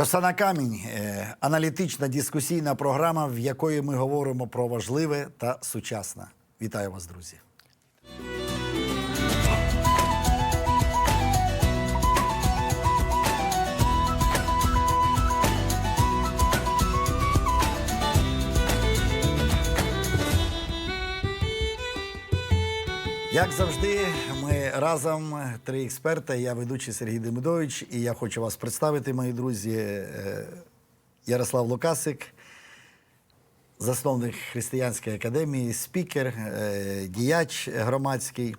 Коса на камінь е, аналітична дискусійна програма, в якої ми говоримо про важливе та сучасне. Вітаю вас, друзі. Як завжди, ми разом три експерти. Я ведучий Сергій Демидович, і я хочу вас представити, мої друзі. Е, Ярослав Лукасик, засновник християнської академії, спікер, е, діяч громадський,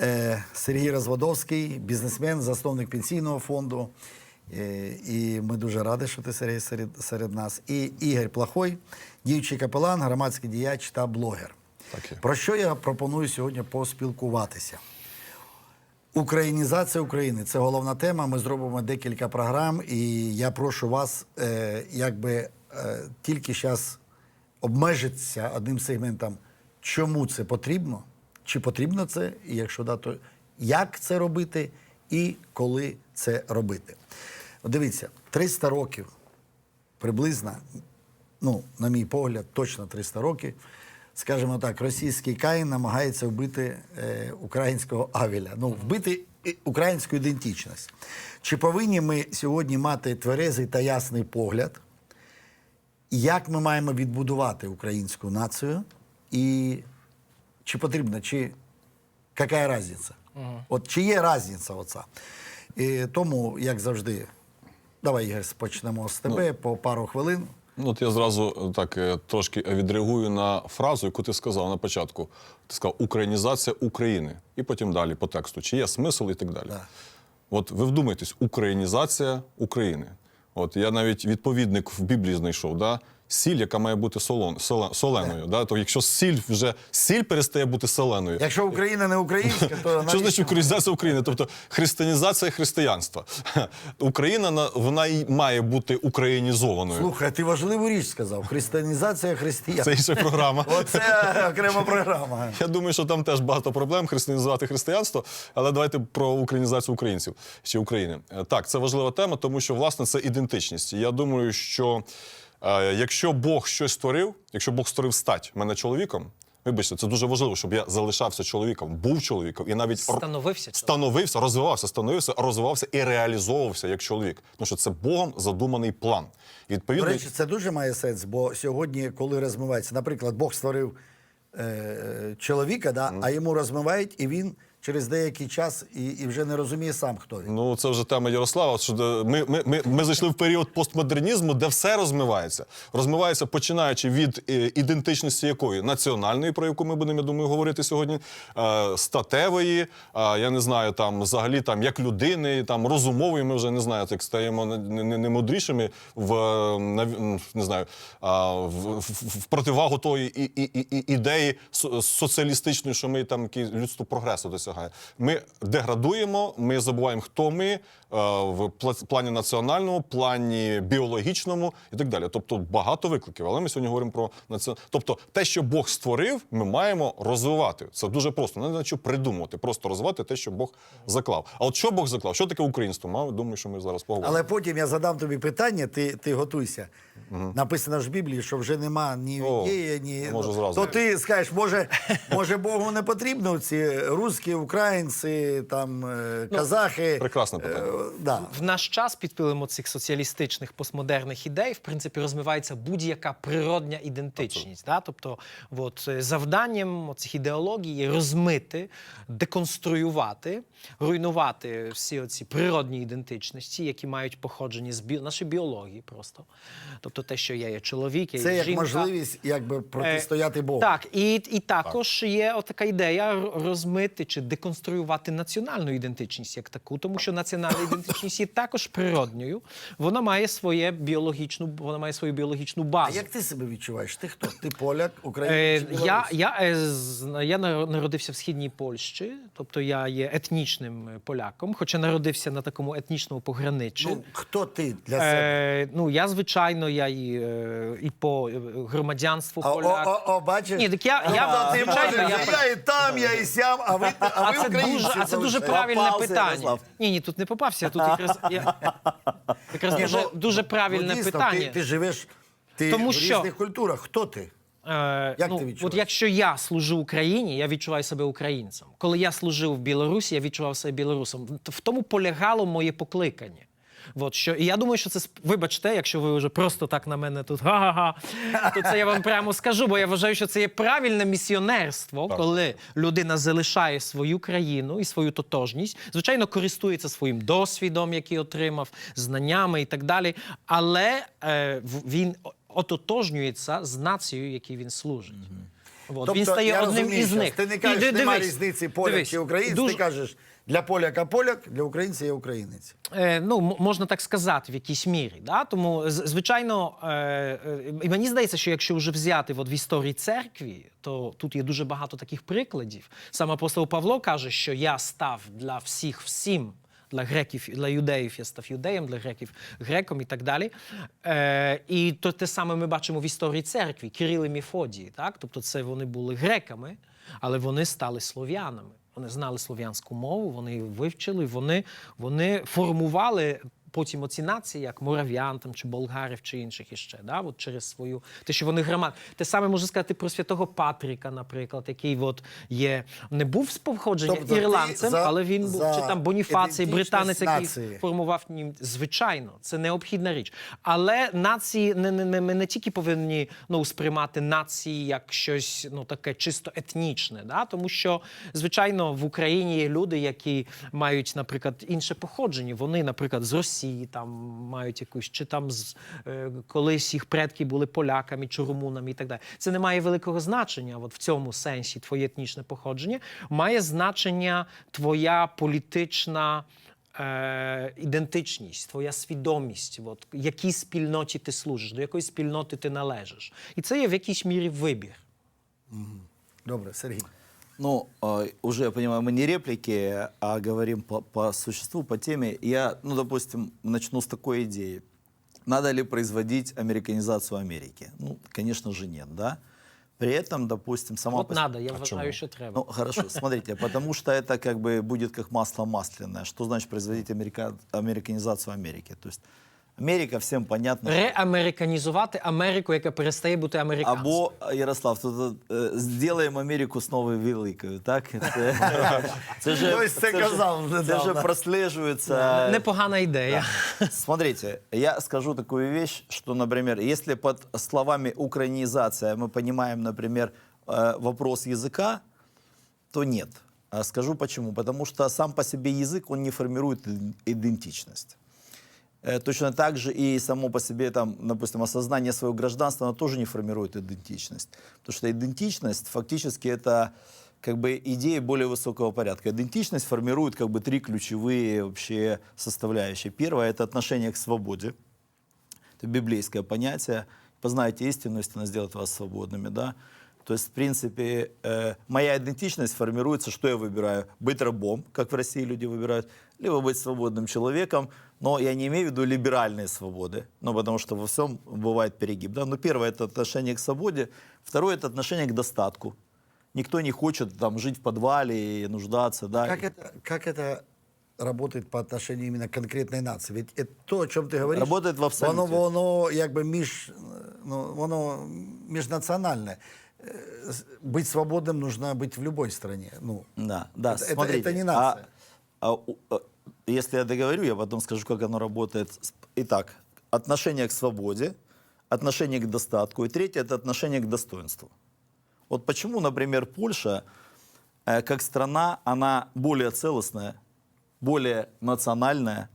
Е, Сергій Розводовський, бізнесмен, засновник пенсійного фонду. І ми дуже раді, що ти Сергій серед, серед нас. І Ігор Плахой, діючий капелан, громадський діяч та блогер. Так. Про що я пропоную сьогодні поспілкуватися? Українізація України це головна тема. Ми зробимо декілька програм, і я прошу вас, е, якби е, тільки зараз обмежитися одним сегментом, чому це потрібно, чи потрібно це, і якщо да, то як це робити і коли це робити. Дивіться, 300 років приблизно, ну, на мій погляд, точно 300 років. Скажімо так, російський Каїн намагається вбити е, українського Авеля, ну, вбити українську ідентичність. Чи повинні ми сьогодні мати тверезий та ясний погляд, як ми маємо відбудувати українську націю, і чи потрібно, чи яка різниця? От чи є різниця оця? І тому, як завжди, давай, Ігор, почнемо з тебе по пару хвилин. Ну, от я зразу е, так е, трошки відреагую на фразу, яку ти сказав на початку. Ти сказав українізація України. І потім далі по тексту. Чи є смисл і так далі. Да. От ви вдумайтесь, українізація України. От я навіть відповідник в Біблії знайшов. Да? Сіль, яка має бути солон, соле- соленою. Да? То якщо сіль вже сіль перестає бути соленою. Якщо Україна не українська, то Що значить українізація України? Тобто християнізація християнства. Україна вона і має бути українізованою. Слухай, ти важливу річ сказав. Християнізація християн. Це інша програма. Оце окрема програма. Я думаю, що там теж багато проблем християнізувати християнство, але давайте про українізацію українців чи України. Так, це важлива тема, тому що власне це ідентичність. Я думаю, що якщо Бог щось створив, якщо Бог створив стать мене чоловіком. Вибачте, це дуже важливо, щоб я залишався чоловіком, був чоловіком і навіть Становився становився, розвивався, становився, розвивався і реалізовувався як чоловік. Тому що це Богом задуманий план. І До відповідно, речі, це дуже має сенс, бо сьогодні, коли розмивається, наприклад, Бог створив е, чоловіка, да, а йому розмивають, і він через деякий час і, і вже не розуміє сам, хто він. Ну, це вже тема Ярослава. Що ми, ми, ми, ми зайшли в період постмодернізму, де все розмивається. Розмивається починаючи від е, ідентичності якої національної, про яку ми будемо, я думаю, говорити сьогодні, е, статевої, е, я не знаю, там взагалі там як людини, там розумової. Ми вже не знаю, як стаємо не, не, мудрішими в не знаю, в, в, противагу тої і, і, і, ідеї соціалістичної, що ми там людство прогресу досягає. Ми деградуємо, ми забуваємо, хто ми е, в пла- плані національному, плані біологічному і так далі. Тобто багато викликів. Але ми сьогодні говоримо про націон... Тобто, те, що Бог створив, ми маємо розвивати. Це дуже просто. Не що придумувати, просто розвивати те, що Бог заклав. А от що Бог заклав? Що таке українство? Мав, думаю, що ми зараз поговоримо. Але потім я задам тобі питання, ти, ти готуйся. Написано ж в Біблії, що вже нема ні О, ідеї, ні. можу ну, зразу. То ти скажеш, може, може Богу не потрібно ці русські, українці, там, е, казахи. прекрасне питання. Е, да. В наш час під впливом цих соціалістичних постмодерних ідей, в принципі, розвивається будь-яка природня ідентичність. Да? Тобто, от, е, завданням цих ідеологій є розмити, деконструювати, руйнувати всі оці природні ідентичності, які мають походження з бі... нашої біології просто. Тобто те, що я є чоловік, я Це є як жінка. можливість якби протистояти Богу. Так, і, і також є така ідея розмити чи деконструювати національну ідентичність як таку, тому що національна ідентичність є також природньою. Вона має своє біологічну, вона має свою біологічну А базу. як ти себе відчуваєш? Ти хто? Ти поляк, Е, українець? чи я, я, е, з- я нар- народився в східній Польщі, тобто я є етнічним е, поляком, хоча народився на такому етнічному пограниччі. Ну, хто ти для себе? Е, ну, я, звичайно, я і, е, і по е, громадянству О, о, поляк. о, о, бачиш? Ні, так я- я- Тобто ти звичайно, можеш, я- я і там, я і сям, а ви, а ви це українці дуже, а це дуже правильне Попався, питання. Ярослав. Ні, ні, тут не попався. Тут якраз я, якраз Ні, дуже, ну, дуже правильне ну, дійсно, питання. Ти, ти живеш ти Тому в що- різних культурах. Хто ти? Е, Як ну, ти відчуваєш? От якщо я служу Україні, я відчуваю себе українцем. Коли я служив в Білорусі, я відчував себе білорусом. В тому полягало моє покликання. От що і я думаю, що це вибачте, якщо ви вже просто так на мене тут га-га-га, то це я вам прямо скажу, бо я вважаю, що це є правильне місіонерство, коли людина залишає свою країну і свою тотожність, звичайно, користується своїм досвідом, який отримав, знаннями і так далі. Але е, він ототожнюється з нацією, якій він служить. От, він стає Тобто, я одним розумію із них. Ти не кажеш, ди- немає дивись, різниці поляк дивись, чи українець, дуже- ти кажеш, для поляка поляк, для українця є українець. Е, ну, можна так сказати, в якійсь мірі. Да? Тому, звичайно, е, е, і мені здається, що якщо вже взяти от в історії церкві, то тут є дуже багато таких прикладів. Сам апостол Павло каже, що я став для всіх всім. Для греків, для юдеїв я став юдеєм, для греків греком і так далі. Е, і то те саме ми бачимо в історії церкви, Кирил і Міфодії. Так? Тобто це вони були греками, але вони стали слов'янами. Вони знали слов'янську мову, вони вивчили, вони, вони формували потім оці нації, як морав'ян там, чи болгарів, чи інших іще. Да? От через свою те, що вони громад. Те саме можу сказати про святого Патріка, наприклад, який от є, не був з походження Тобто ірландцем, за- але він був чи там Боніфацій, британець, який нації. формував нім. Звичайно, це необхідна річ. Але нації не, не, не, ми не тільки повинні ну, сприймати нації як щось ну, таке чисто етнічне, да? тому що, звичайно, в Україні є люди, які мають, наприклад, інше походження. Вони, наприклад, з Росії там мають якусь, чи там з е, колись їх предки були поляками чи румунами і так далі. Це не має великого значення. От в цьому сенсі твоє етнічне походження має значення твоя політична е, ідентичність, твоя свідомість, от, якій спільноті ти служиш, до якої спільноти ти належиш. І це є в якійсь мірі вибір. Добре, Сергій. Ну, э, уже, я понимаю, мы не реплики, а говорим по, по существу, по теме. Я, ну, допустим, начну с такой идеи. Надо ли производить американизацию Америки? Ну, конечно же, нет, да? При этом, допустим, сама... От по- надо, я А вважаю, чему? що треба. Ну, хорошо, смотрите, потому что это как бы будет как масло масляное. Что значит производить америка- американизацию Америки? То есть Америка всем понятно. что- Реамериканізувати Америку, яка перестає бути американською. Або, Ярослав, тут е, зробимо Америку знову великою, так? Це, це же, Хтось це це казав же, це недавно. же прослеживается. Непогана ідея. Смотрите, я скажу такую вещь, что, например, если под словами украинизация мы понимаем, например, э, вопрос языка, то нет. А Скажу почему. Потому что сам по себе язык, он не формирует и- идентичность. Э, Точно так же и само по себе, там, допустим, осознание своего гражданства, оно тоже не формирует идентичность. Потому что идентичность фактически это как бы идеи более высокого порядка. Идентичность формирует как бы три ключевые вообще составляющие. Первое – это отношение к свободе. Это библейское понятие. Познайте истину, истина сделает вас свободными, да? То есть, в принципе, э, моя идентичность формируется, что я выбираю. Быть рабом, как в России люди выбирают, либо быть свободным человеком, но я не имею в виду либеральные свободы, ну, потому что во всем бывает перегиб, да? Но первое – это отношение к свободе, второе – это отношение к достатку. Никто не хочет там жить в подвале и нуждаться, да? Как это, как это работает по отношению именно к конкретной нации? Ведь это то, о чем ты говоришь, Работает в абсолюте. воно, воно якби між, ну, воно міжнаціональне. Быть свободным нужно быть в любой стране. Ну, Да, да, Это- смотрите. это не нация. А, а, а, если я договорю, я потом скажу, как оно работает. Итак, отношение к свободе, отношение к достатку, и третье – это отношение к достоинству. Вот почему, например, Польша, э, как страна, она более целостная, более национальная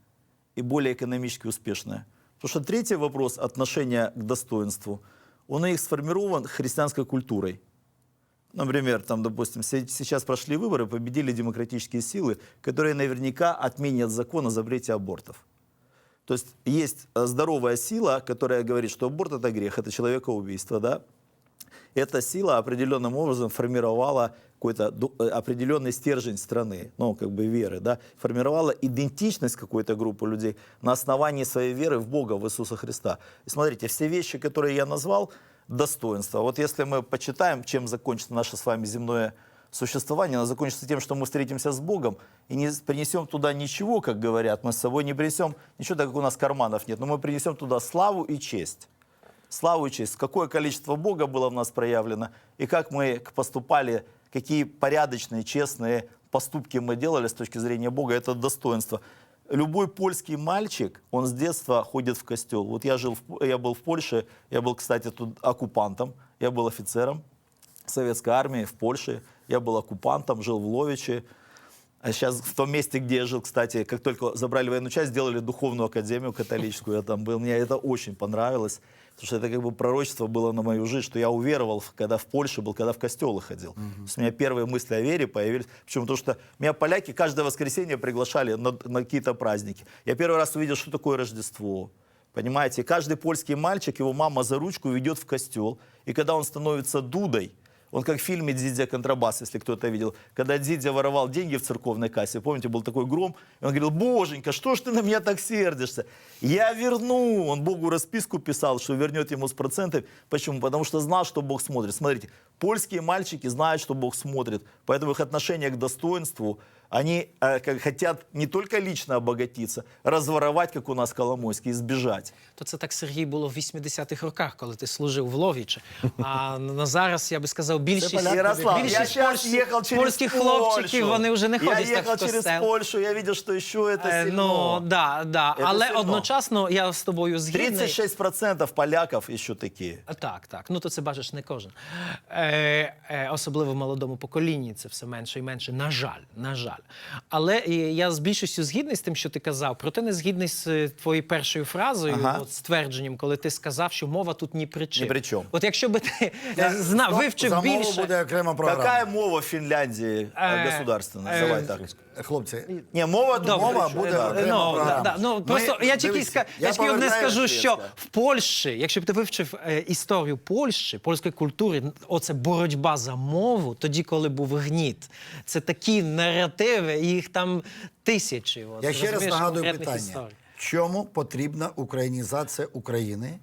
и более экономически успешная. Потому что третий вопрос отношения к достоинству, он у них сформирован христианской культурой. Например, там, допустим, се- сейчас прошли выборы, победили демократические силы, которые наверняка отменят закон о запрете абортов. То есть есть э, здоровая сила, которая говорит, что аборт это грех, это человекоубийство, да? Эта сила определенным образом формировала какой-то э, определенный стержень страны, ну, как бы веры, да, формировала идентичность какой-то группы людей на основании своей веры в Бога, в Иисуса Христа. И смотрите, все вещи, которые я назвал, достоинства. Вот если мы почитаем, чем закончится наше с вами земное существование, оно закончится тем, что мы встретимся с Богом и не принесем туда ничего, как говорят, мы с собой не принесем ничего, так как у нас карманов нет, но мы принесем туда славу и честь. Славу и честь. Какое количество Бога было в нас проявлено, и как мы поступали, какие порядочные, честные поступки мы делали с точки зрения Бога, это достоинство. Любой польский мальчик, он с детства ходит в костел. Вот я, жил в, я был в Польше, я был, кстати, тут оккупантом, я был офицером советской армии в Польше, я был оккупантом, жил в Ловиче. А сейчас в том месте, где я жил, кстати, как только забрали военную часть, сделали духовную академию католическую, я там был. Мне это очень понравилось, потому что это как бы пророчество было на мою жизнь, что я уверовал, в- когда в Польше был, когда в костелы ходил. То есть у меня первые мысли о вере появились. Почему? Потому что меня поляки каждое воскресенье приглашали на, на какие-то праздники. Я первый раз увидел, что такое Рождество. Понимаете, каждый польский мальчик, его мама за ручку ведет в костел, и когда он становится дудой, он как в фильме «Дидя контрабас», если кто-то видел. Когда Дидя воровал деньги в церковной кассе, помните, был такой гром, и он говорил, боженька, что ж ты на меня так сердишься? Я верну. Он Богу расписку писал, что вернет ему с процентами. Почему? Потому что знал, что Бог смотрит. Смотрите, польские мальчики знают, что Бог смотрит, поэтому их отношение к достоинству, они э, как хотят не только лично обогатиться, разворовать, как у нас Коломойский, и сбежать. То це так, Сергій, було в 80-х роках, коли ти служив в Ловічі. А на зараз, я би сказав, більшість, Ярослав, більшість сейчас польсь- ехал через польських Польшу. хлопчиків, вони вже не Я ходять так в через. Польшу, я видел, что еще это Е, сильно. Ну, да, да. Це Але сильно. одночасно я з тобою згідний. 36% поляков еще такие. А, Так, так. Ну то це бачиш не кожен. Е, е, особливо в молодому поколінні це все менше і менше. На жаль, на жаль Але е, я з більшістю згідний з тим, що ти казав, проте не згідний з е, твоєю першою фразою, Ага. от, ствердженням, коли ти сказав, що мова тут ні при чим. Ні при чому. От якщо би ти е, знав, вивчив За мову більше. буде окрема програма. Какая мова в Финляндии э, Э, государственная? э, Давай так. Хлопці, Не, мова, Добре. мова тут буде да. окрема Ну, да, програма. да. ну Ми- просто я тільки, дивіться, ска- я я тільки одне повертаюсь скажу, різко. що в Польщі, якщо б ти вивчив е, історію Польщі, польської культури, оце боротьба за мову, тоді, коли був гніт, це такі наративи, і їх там тисячі. От, Я ще раз розумієш, нагадую конкретних питання. історій. Чому потрібна українізація України?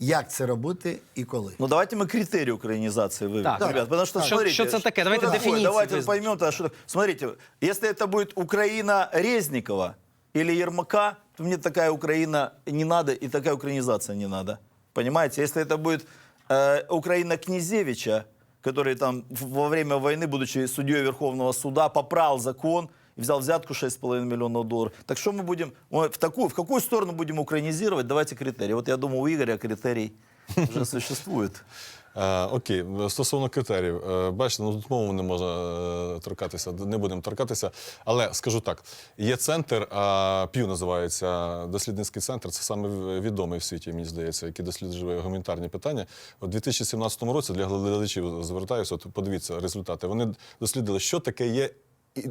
Як це робити і коли? Ну давайте мы критерии украинизации выведем, Так. ребят, потому что Так. смотрите, Что- что это такое? Давайте такое? дефиниции Давайте вызовем. поймем, тогда, что такое. Смотрите, если это будет Украина Резникова или Ермака, то мне такая Украина не надо и такая украинизация не надо. Понимаете, если это будет э, Украина Князевича, который там в- во время войны, будучи судьей Верховного суда, попрал закон и взял взятку 6,5 миллионов долларов. Так что мы будем, мы в, такую, в какую сторону будем украинизировать? Давайте критерии. Вот я думаю, у Игоря критерий уже существует. Е, окей, стосовно критеріїв, е, бачите, ну тут мову не можна е, торкатися, не будемо торкатися. Але скажу так: є центр, П'ю називається дослідницький центр. Це саме відомий в світі, мені здається, який досліджує гуманітарні питання. У 2017 році для глядачів звертаюся, от подивіться результати. Вони дослідили, що таке є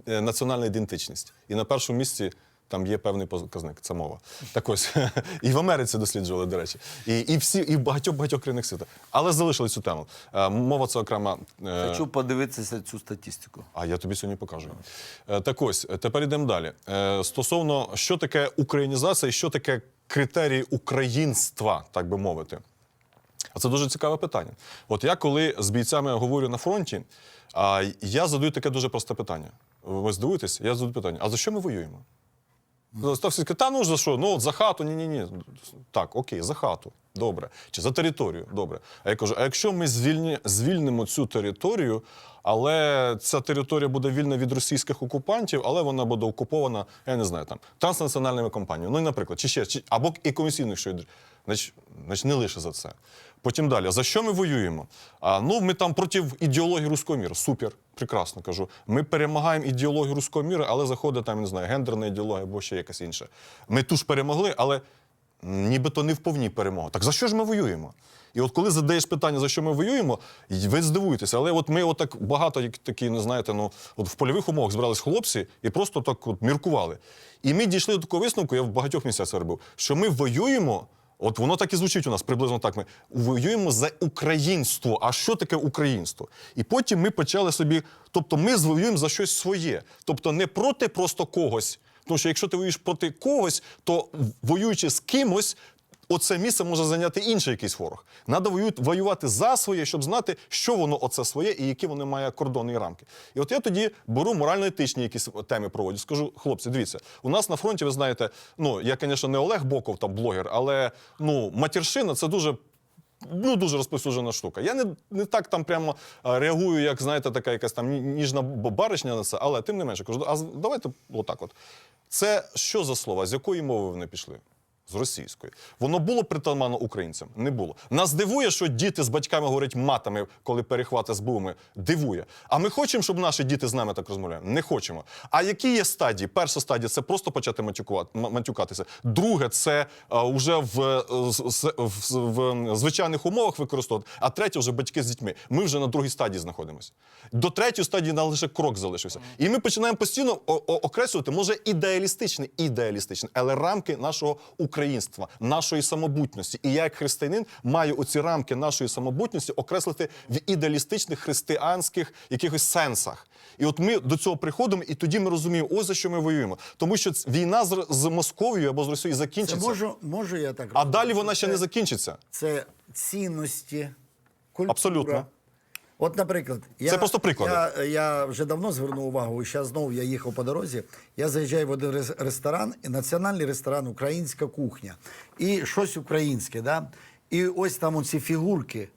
національна ідентичність. І на першому місці. Там є певний показник, це мова. Так ось і в Америці досліджували, до речі, і, і всі, і в багатьох багатьох країнах світу. Але залишили цю тему. Е, мова це окрема. е, Хочу подивитися цю статистику. а я тобі сьогодні покажу. Е, Так ось, е, тепер йдемо далі. Е, Стосовно, що таке українізація і що таке критерії українства, так би мовити. А це дуже цікаве питання. От я коли з бійцями говорю на фронті, я задаю таке дуже просте питання. Ви здивуєтесь? Я задаю питання: а за що ми воюємо? Став всі та ну за що? Ну от за хату, ні, ні, ні. Так, окей, за хату. Добре. Чи за територію? Добре. А я кажу: а якщо ми звільні, звільнимо цю територію, але ця територія буде вільна від російських окупантів, але вона буде окупована, я не знаю, там транснаціональними компаніями. Ну, наприклад, чи ще чи, або і комісійною, що значить, значить, не лише за це. Потім далі, за що ми воюємо? А, ну, ми там проти ідеології руського міру. Супер, прекрасно кажу. Ми перемагаємо ідеологію руського міру, але заходить там, не знаю, гендерна ідеологія або ще якась інша. Ми ту ж перемогли, але нібито не вповні перемога. Так за що ж ми воюємо? І от коли задаєш питання, за що ми воюємо, ви здивуєтеся, але от ми отак багато як такі, не знаєте, ну от в польових умовах збирались хлопці і просто так от міркували. І ми дійшли до такого висновку, я в багатьох місцях це робив, що ми воюємо От воно так і звучить у нас приблизно так. Ми воюємо за українство. А що таке українство? І потім ми почали собі, тобто ми воюємо за щось своє, тобто не проти просто когось. Тому що якщо ти воюєш проти когось, то воюючи з кимось, оце місце може зайняти інший якийсь ворог. Надо воювати, за своє, щоб знати, що воно оце своє і які воно має кордони і рамки. І от я тоді беру морально-етичні якісь теми проводжу. Скажу, хлопці, дивіться, у нас на фронті, ви знаєте, ну я, звісно, не Олег Боков, там блогер, але ну матершина це дуже. Ну, дуже розповсюджена штука. Я не, не так там прямо реагую, як знаєте, така якась там ніжна баришня на це, але тим не менше кажу, а давайте отак от. Це що за слова? З якої мови вони пішли? З російської. Воно було притаманно українцям? Не було. Нас дивує, що діти з батьками говорять матами, коли перехвати з бувами. Дивує. А ми хочемо, щоб наші діти з нами так розмовляли? Не хочемо. А які є стадії? Перша стадія це просто почати матюкатися. Друге, це вже в, е, в, в звичайних умовах використовувати. А третє, вже батьки з дітьми. Ми вже на другій стадії знаходимося. До третьої стадії нам лише крок залишився. І ми починаємо постійно окреслювати, може, ідеалістичний, ідеалістичний, але рамки нашого українства, нашої самобутності. І я, як християнин, маю оці рамки нашої самобутності окреслити в ідеалістичних християнських якихось сенсах. І от ми до цього приходимо, і тоді ми розуміємо, ось за що ми воюємо. Тому що війна з, з Московією або з Росією Це закінчиться. можу, можу я так А розумію, далі вона ще це- не закінчиться. Це цінності, культура. Абсолютно. От, наприклад, я, Це просто приклади. Я, я вже давно звернув увагу, і зараз знову я їхав по дорозі. Я заїжджаю в один ресторан, і національний ресторан, українська кухня. І щось українське, да? І ось там оці фігурки,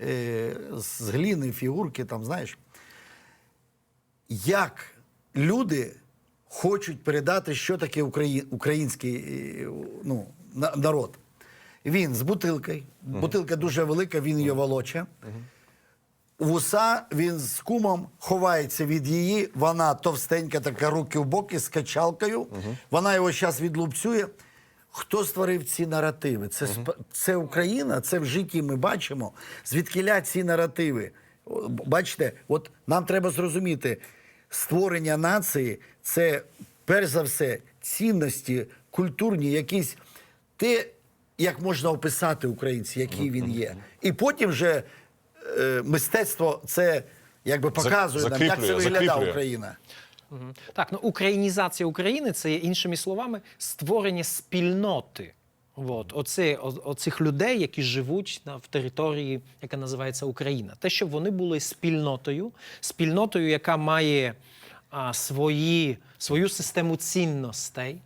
е, з гліни фігурки, там, знаєш, як люди хочуть передати, що таке Украї... український е, ну, народ. Він з бутилкою, бутилка дуже велика, він її волоче. Вуса він з кумом ховається від її. Вона товстенька, така руки в боки з качалкою. Вона його зараз відлупцює. Хто створив ці наративи? Це, сп- це Україна, це в житті ми бачимо. Звідкиля ці наративи? Бачите, от нам треба зрозуміти, створення нації це перш за все цінності, культурні, якісь те, як можна описати українця, який він є. І потім вже мистецтво це якби показує нам, як це виглядає закріплює. Україна. Так, ну українізація України це є іншими словами створення спільноти. От, оце, о, оцих людей, які живуть на, в території, яка називається Україна. Те, щоб вони були спільнотою, спільнотою, яка має а, свої, свою систему цінностей,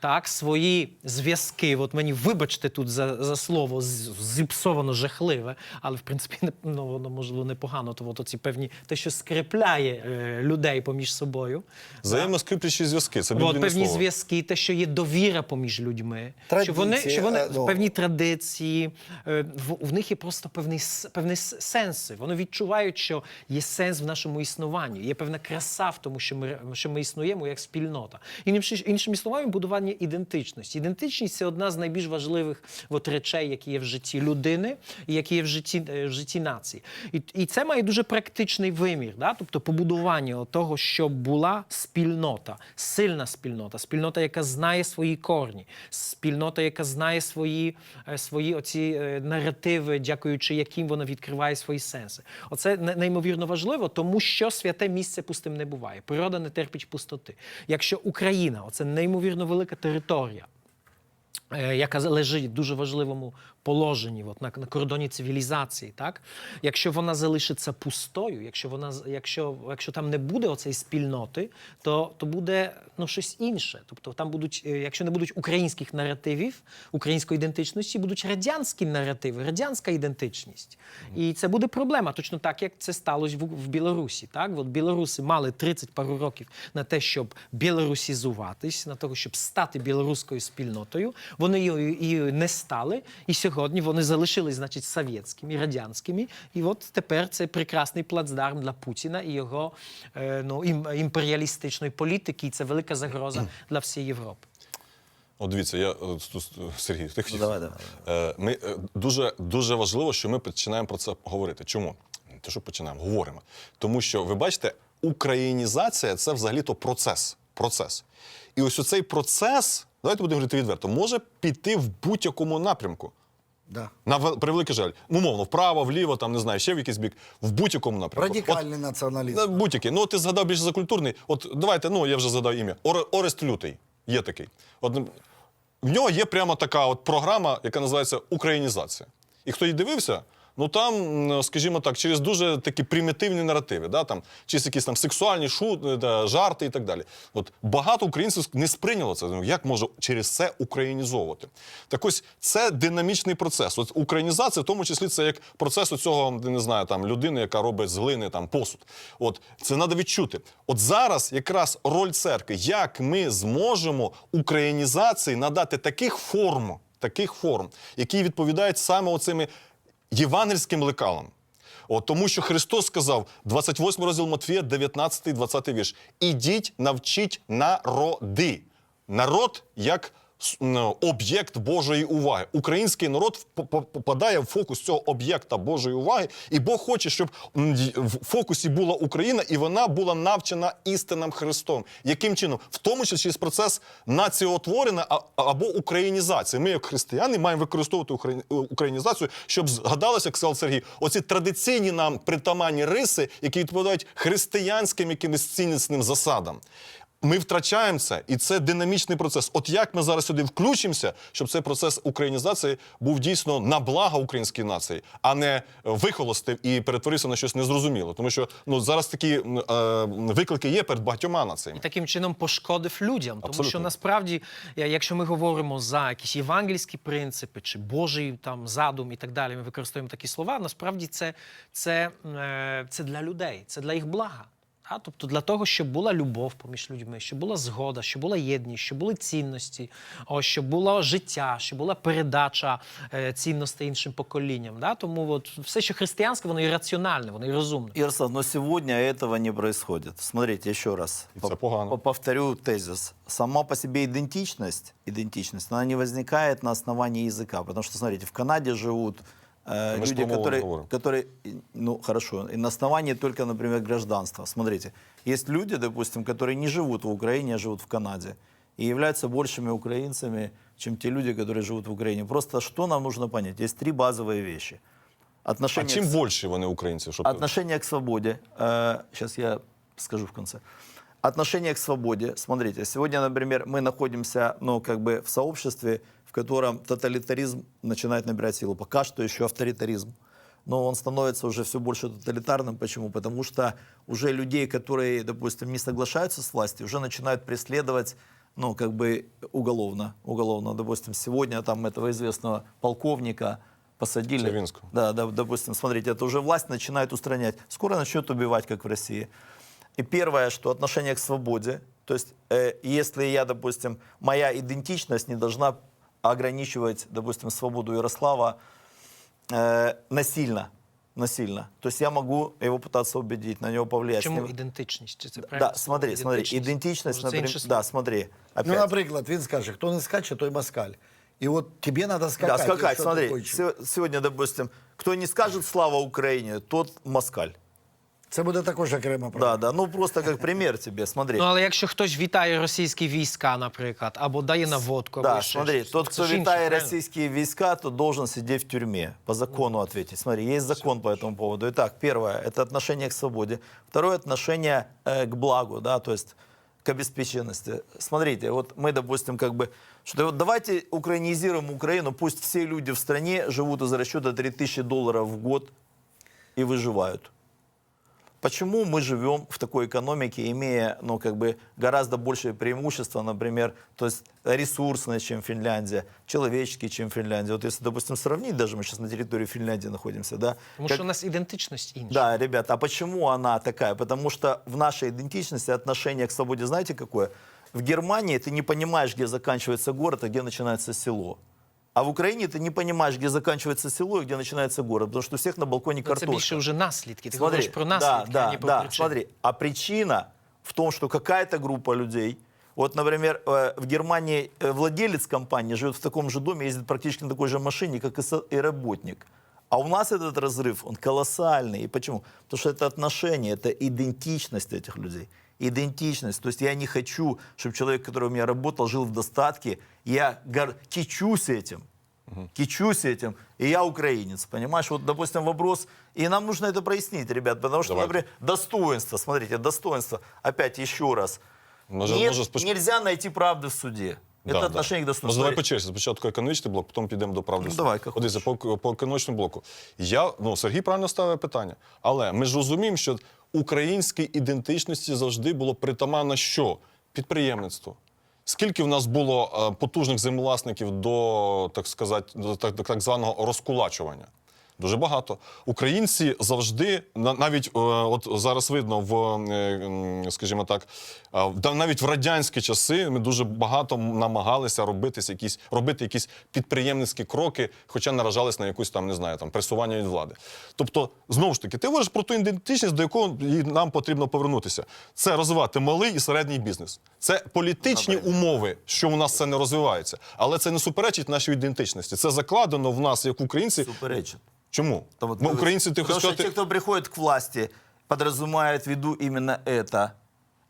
так, свої зв'язки. От мені вибачте тут за, за слово зіпсовано жахливе, але в принципі не, ну, воно можливо непогано. То от оці певні те, що скрепляє е, людей поміж собою. Взаємоскріплячі зв'язки. Це От певні слово. зв'язки, те, що є довіра поміж людьми, що вони, що вони е, ну. певні традиції, е, в, в них є просто певний, певний с- сенси. Вони відчувають, що є сенс в нашому існуванні, є певна краса в тому, що ми, що ми існуємо як спільнота. Іншими, іншими словами, будування ідентичності. Ідентичність це одна з найбільш важливих от, речей, які є в житті людини і які є в житті, е, в житті нації. І, і це має дуже практичний вимір, да? тобто побудування того, щоб була спільнота, сильна спільнота, спільнота, яка знає свої корні, спільнота, яка знає свої, е, свої оці е, наративи, дякуючи яким вона відкриває свої сенси. Оце неймовірно важливо, тому що святе місце пустим не буває. Природа не терпить пустоти. Якщо Україна, оце неймовірно велика територія, е, яка лежить в дуже важливому положенні, от на, на кордоні цивілізації, так якщо вона залишиться пустою, якщо вона якщо, якщо там не буде оцеї спільноти, то, то буде ну щось інше. Тобто там будуть, е, якщо не будуть українських наративів, української ідентичності, будуть радянські наративи, радянська ідентичність. І це буде проблема, точно так, як це сталося в, в Білорусі. Так, от білоруси мали 30 пару років на те, щоб білорусізуватись, на того, щоб стати білоруською спільнотою. Вони її не стали, і сьогодні вони залишились, значить, совєтськими, радянськими. І от тепер це прекрасний плацдарм для Путіна і його е, ну, ім, імперіалістичної політики. І це велика загроза для всієї Європи. От дивіться, я е, е, Сергій, ти хотів? Давай, давай. Ми дуже дуже важливо, що ми починаємо про це говорити. Чому? Те, що починаємо, говоримо. Тому що ви бачите, українізація це взагалі-то процес. Процес. І ось оцей процес давайте будемо говорити відверто, може піти в будь-якому напрямку. Да. На вел- превеликий жаль. Умовно, вправо, вліво, там не знаю, ще в якийсь бік, в будь-якому напрямку. Радикальний націоналізм. Будь-який. Ну, ти згадав більше за культурний. От давайте, ну я вже згадав ім'я. Ор- Орест Лютий. Є такий. От, в нього є прямо така от програма, яка називається Українізація. І хто її дивився, ну там, скажімо так, через дуже такі примітивні наративи, да, там, чи якісь там сексуальні шути, да, жарти і так далі. От багато українців не сприйняло це. Як може через це українізовувати? Так ось це динамічний процес. От українізація, в тому числі, це як процес цього, не знаю, там людини, яка робить з глини там посуд. От це треба відчути. От зараз якраз роль церкви, як ми зможемо українізації надати таких форм, таких форм, які відповідають саме оцими євангельським лекалам. От, тому що Христос сказав, 28 розділ Матфія, 19, 20 вірш. Ідіть, навчіть народи. Народ як об'єкт Божої уваги. Український народ попадає в фокус цього об'єкта Божої уваги, і Бог хоче, щоб в фокусі була Україна, і вона була навчена істинам Христом. Яким чином? В тому числі через процес націотворення або українізації. Ми, як християни, маємо використовувати українізацію, щоб згадалося, як сказав Сергій, оці традиційні нам притаманні риси, які відповідають християнським якимось ціннісним засадам. Ми втрачаємо це, і це динамічний процес. От як ми зараз сюди включимося, щоб цей процес українізації був дійсно на благо української нації, а не вихолостив і перетворився на щось незрозуміле. Тому що ну зараз такі е, виклики є перед багатьма націями. і таким чином пошкодив людям. Тому Абсолютно. що насправді, якщо ми говоримо за якісь євангельські принципи чи Божий там задум і так далі, ми використовуємо такі слова. Насправді це, це, е, це для людей, це для їх блага. А, тобто для того, щоб була любов поміж людьми, щоб була згода, щоб була єдність, щоб були цінності, о, щоб було життя, щоб була передача е, цінностей іншим поколінням. Да? Тому от, все, що християнське, воно і раціональне, воно і розумне. Ярослав, но сегодня этого не происходит. Смотрите, еще раз. И это погано. по- Повторю тезис. Сама по себе идентичность, идентичность, она не возникает на основании языка. Потому что, смотрите, в Канаде живут э, Мы ж люди, про мову которые, говорим. которые, ну хорошо, и на основании только, например, гражданства. Смотрите, есть люди, допустим, которые не живут в Украине, а живут в Канаде. И являются большими украинцами, чем те люди, которые живут в Украине. Просто что нам нужно понять? Есть три базовые вещи. А Отношение чим к- більше вони українці? Щоб Отношение к свободе. сейчас я скажу в конце. Отношение к свободе. Смотрите, сегодня, например, мы находимся, ну, как бы в сообществе, в котором тоталитаризм начинает набирать силу. Пока что еще авторитаризм. Но он становится уже все больше тоталитарным. Почему? Потому что уже людей, которые, допустим, не соглашаются с властью, уже начинают преследовать ну, как бы уголовно. Уголовно. Допустим, сегодня там этого известного полковника посадили. Червинского. Да, да, допустим, смотрите, это уже власть начинает устранять. Скоро начнет убивать, как в России. И первое, что отношение к свободе. То есть, э, если я, допустим, моя идентичность не должна ограничивать, допустим, свободу Ярослава э, насильно. Насильно. То есть я могу его пытаться убедить, на него повлиять. с Чому ним- ідентичність? Чи Це правильне Да, слово? смотри, смотри, идентичность, Може, це например, інше слово? да, смотри, опять. Ну, наприклад, він скаже, хто не скаче, той москаль. І от тобі треба Да, скакати. скакать, якщо ти смотри, хочеш. се- сегодня, допустим, кто не скажет «Слава Украине», тот москаль. Це буде також окрема програма. Да, да, ну просто как пример тебе, смотри. Ну, але якщо хтось вітає російські війська, наприклад, або дає наводку, або Да, ще смотри, щось, тот, це кто ж інше, витает правильно? российские войска, тот должен сидеть в тюрьме. По закону ответить. Смотри, есть закон по этому поводу. Итак, первое – это отношение к свободе. Второе – отношение э, к благу, да, то есть к обеспеченности. Смотрите, вот мы, допустим, как бы, что вот давайте украинизируем Украину, пусть все люди в стране живут из расчета 3000 долларов в год и выживают. Почему мы живем в такой экономике, имея, ну, как бы, гораздо большее преимущество, например, то есть ресурсное, чем Финляндия, человеческий, чем Финляндия. Вот если, допустим, сравнить, даже мы сейчас на территории Финляндии находимся, да? Тому как- що у нас ідентичність інша. да, ребята, а почему она такая? Потому что в нашей идентичности отношение к свободе, знаете, какое? В Германии ты не понимаешь, где заканчивается город, а где начинается село. А в Украине ты не понимаешь, где заканчивается село и где начинается город, потому что у всех на балконе Ну, Це картошка. більше вже наслідки. Ти Смотри, говориш про да, наслідки, да, а не про да, причини. смотри, а причина в том, что какая-то группа людей, вот, например, э, в Германии э, владелец компании живет в таком же доме, ездит практически на такой же машине, как и, со- и работник. А у нас этот разрыв, он колоссальный. И почему? Потому что это отношение, это идентичность этих людей. идентичность. То есть я не хочу, чтобы человек, который у меня работал, жил в достатке. Я гор... кичусь этим. Кичусь этим, и я украинец, понимаешь? Вот, допустим, вопрос, и нам нужно это прояснить, ребят, потому что, Давайте. например, достоинство, смотрите, достоинство, опять еще раз, Може- Нет, може споч- нельзя найти правды в суде. Да, это да. отношение к Ну, достоинству. давай по черзі. Спочатку економічний блок, потім підемо до правди. Ну, суду. давай, як От дивіться, по, по економічному блоку. Я, ну, Сергій правильно ставив питання. Але ми ж розуміємо, що українській ідентичності завжди було притаманно що? Підприємництво. Скільки в нас було е, потужних землевласників до, так сказати, до так, званого розкулачування? Дуже багато. Українці завжди, на- навіть е, от зараз видно в, е, скажімо так, навіть в радянські часи ми дуже багато намагалися робити якісь, робити якісь підприємницькі кроки, хоча наражались на якусь там, не знаю, там пресування від влади. Тобто, знову ж таки, ти говориш про ту ідентичність, до якої і нам потрібно повернутися. Це розвивати малий і середній бізнес. Це політичні умови, що у нас це не розвивається. Але це не суперечить нашій ідентичності. Це закладено в нас як українці. Суперечит. Чому? То вот Ми українці, ти хочеш сказати... те, кто приходит к власти, подразумевают в виду именно это.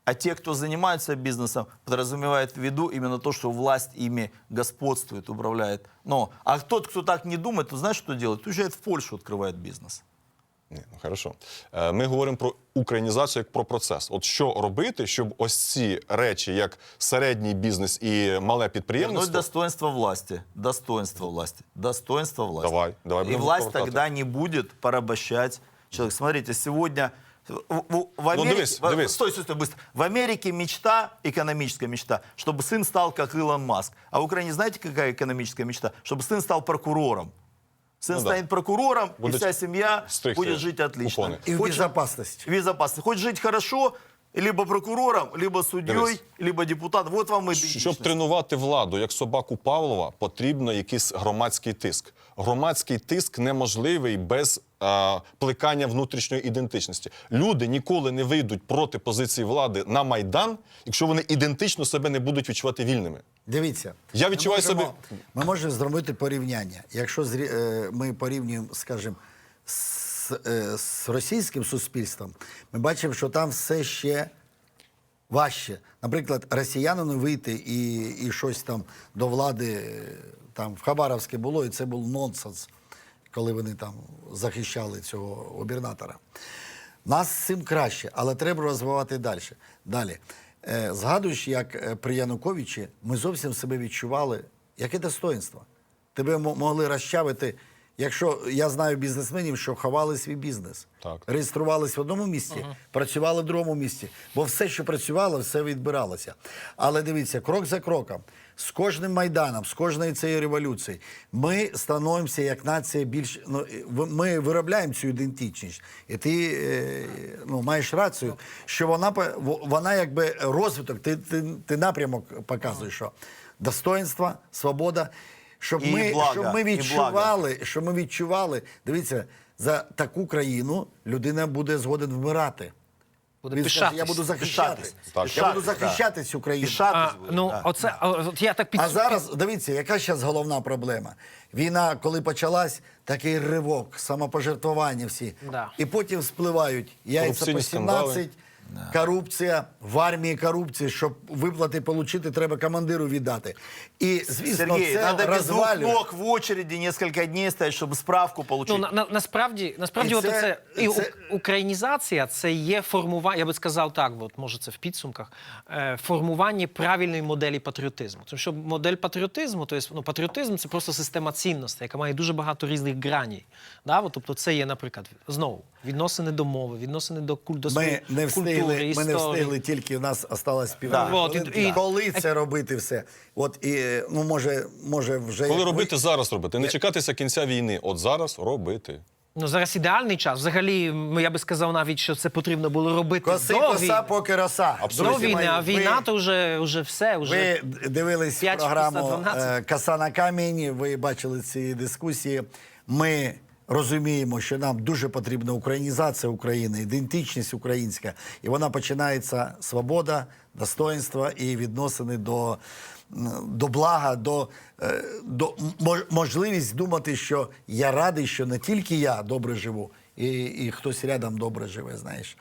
А те, кто занимается бизнесом, подразумевают в виду именно то, что власть ими господствует, управляет. Но, а тот, кто так не думает, то знаешь, что делает? Уезжает в Польшу, открывает бизнес. Ні, ну хорошо. Е, Ми говоримо про українізацію як про процес. От що робити, щоб ось ці речі, як середній бізнес і мале Вернуть підприємництво, достоинство власти. Достоинство власти. Достоинство власти. Давай, давай И будем власть повертать. тогда не будет порабощать человека. Смотрите, сегодня в, в- в Америке... дивись, в- дивись. Стой, стой, стой, быстро. В Америке мечта, экономическая мечта, чтобы сын стал как Илон Маск. А в Украине знаете, какая экономическая мечта? Чтобы сын стал прокурором. Сын Ну да. станет прокурором, Будет и вся семья стригти будет жить отлично. купоны. І в Хочешь- безопасності. Безопасно. Хочешь жить хорошо, либо прокурором, либо судьей, Дивись. либо депутатом. Вот вам и щоб тренувати владу як собаку Павлова, потрібно якийсь громадський тиск. Громадський тиск неможливий без е, плекання внутрішньої ідентичності. Люди ніколи не вийдуть проти позиції влади на майдан, якщо вони ідентично себе не будуть відчувати вільними. Дивіться, Я відчуваю ми можемо, собі- Ми можемо зробити порівняння. Якщо зрі- е, ми порівнюємо, скажімо, з, е, з російським суспільством, ми бачимо, що там все ще важче. Наприклад, росіянину вийти і, і щось там до влади е, там в Хабаровське було, і це був нонсенс, коли вони там захищали цього губернатора. Нас цим краще, але треба розвивати далі. Далі. Е, згадуєш, як при Януковичі ми зовсім себе відчували, яке достоинство. Тебе могли розчавити. Якщо я знаю бізнесменів, що ховали свій бізнес, Так. реєструвались в одному місці, працювали в другому місці. Бо все, що працювало, все відбиралося. Але дивіться, крок за кроком, з кожним майданом, з кожної цієї революції, ми становимося як нація більш. Ну, ми виробляємо цю ідентичність. І ти е, ну, маєш рацію, що вона вона якби розвиток, ти, ти, ти напрямок показуєш, що достоинство, свобода. Щоб І ми, благо, щоб ми і відчували, щоб ми відчували, дивіться, за таку країну людина буде згоден вмирати. Буде Він скаже, пишатись. я буду захищати. Пишатись. Так. Я буду захищати цю країну. А, буде, ну, да. оце, от я так під... А зараз дивіться, яка зараз головна проблема. Війна, коли почалась, такий ривок, самопожертвування всі. Да. І потім спливають яйця по Корупційні 17, скандали. Корупція, в армії корупція, щоб виплати отримати, треба командиру віддати. І, звісно, Сергей, це надо без ног в очереди несколько дней стоять, чтобы справку получить. Ну, на, на, насправді, насправді, І от це- це, і це- українізація це є формування, я би сказав так, от може це в підсумках, е, формування правильної моделі патріотизму. Тому що модель патріотизму, то є, ну, патріотизм це просто система цінностей, яка має дуже багато різних граней. Да? От, тобто це є, наприклад, знову відносини до мови, відносини до, куль- Ми не культури, встигли, ми не встигли, тільки у нас осталось півтора Да. От, і- хвилинки. і- Коли це робити все? От і ну може, може вже Коли як робити, ви- зараз робити. Не чекатися кінця війни. От зараз робити. Ну, зараз ідеальний час. Взагалі, м, я би сказав навіть, що це потрібно було робити коси до коса, війни. поки роса. До Друзі війни, мої, а ви- війна то вже, вже все. Вже... Ви дивились П'ять програму плюс 12. е, Коса на камінь, ви бачили ці дискусії. Ми розуміємо, що нам дуже потрібна українізація України, ідентичність українська. І вона починається свобода, достоинство і відносини до, до блага, до, е, до можливість думати, що я радий, що не тільки я добре живу, і, і хтось рядом добре живе, знаєш.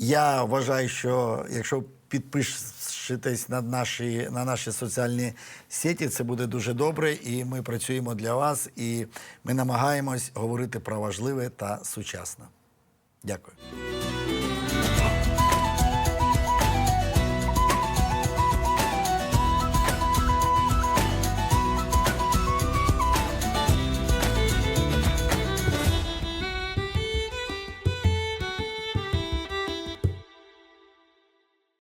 Я вважаю, що якщо підпишетесь на наші, на наші соціальні сіті. це буде дуже добре. І ми працюємо для вас, і ми намагаємось говорити про важливе та сучасне. Дякую.